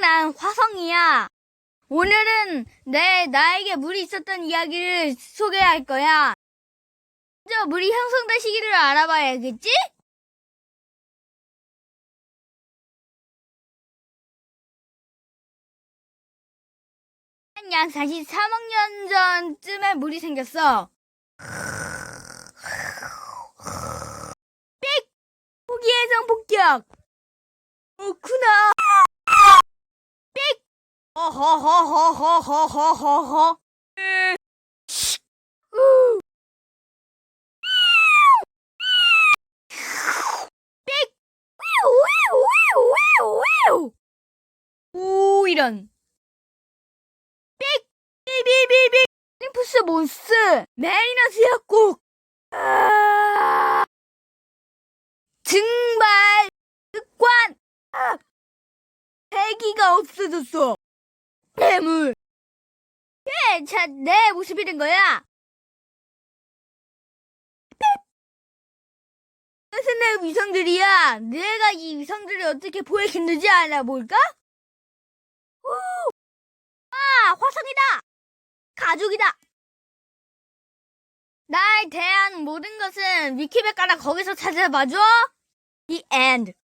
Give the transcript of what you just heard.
난 화성이야. 오늘은 내, 나에게 물이 있었던 이야기를 소개할 거야. 먼저 물이 형성된 시기를 알아봐야겠지? 약 43억 년 전쯤에 물이 생겼어. 삑! 포기해성 폭격! 그렇구나. 위우. 오, 이런. 삑! 삐비비비! 림푸스 몬스! 메리너스 약국! 아! 증발! 습관! 아! 패기가 없어졌어! 자, 내 모습이 된 거야! 그래서 내 위성들이야! 내가 이 위성들이 어떻게 보이겠는지 알아볼까? 오! 아, 화성이다! 가족이다! 날 대한 모든 것은 위키백과나 거기서 찾아봐줘! The end.